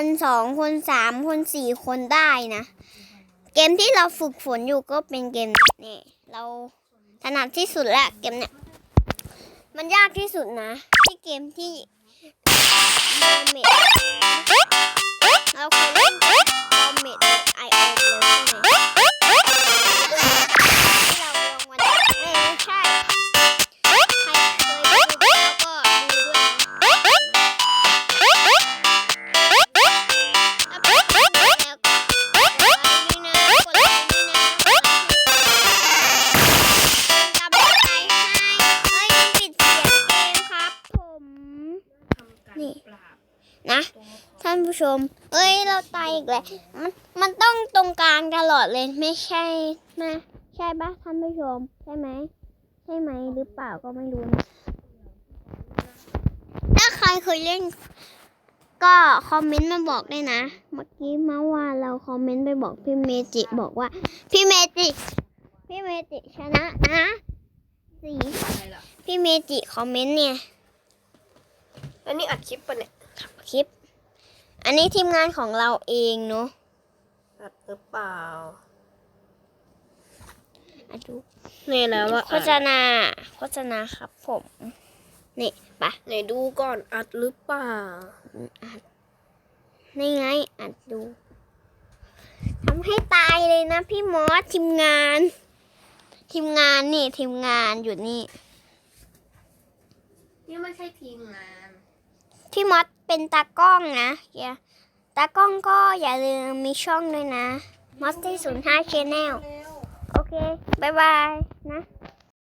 คนสองคนสามคนสี่คนได้นะ เกมที่เราฝึกฝนอยู่ก็เป็นเกมนี่เราถนัดที่สุดแล้วเกมเนี่ยมันยากที่สุดนะ ที่เกมที่เมเร นี่นะ ท่านผู้ชม เอ้ยเราตายอีกแล้วมันมันต้องตรงกลางตลอดเลยไม่ใช่นะใช่ปะท่านผู้ชม ใช่ไหมใช่ไหมหรือเปล่าก็ไม่รู้นะถ้าใครเคยเล่น ก็คอมเมนต์มาบอกได้นะ เมื่อกี้เมื่อวานเราคอมเมนต์ไปบอกพี่เมจิบอกว่า พี่เมจิพี่เมจิชนะนะสี่อะไรล่ะพี่เมจิคอมเมนต์เนี่ย อันนี้อัดคลิปปะเนี่ยคลิป อันนี้ทีมงานของเราเองเนาะอัดหรือเปล่าอะดูนี่แล้วว่าโฆษณาโฆษณาครับผม นี่ปะไหนดูก่อนอัดหรือเปล่าอัดนี่ไงอัดดูทำให้ตายเลยนะพี่มอสทีมงาน ทีมงานนี่ทีมงานอยู่นี่ นี่ไม่ใช่ทีมงาน พี่มอสเป็นตากล้องนะอย่าตากล้องก็อย่าลืมมีช่องด้วยนะมอสที่ศูนย์ห้าชแนลโอเค บ๊ายบายนะ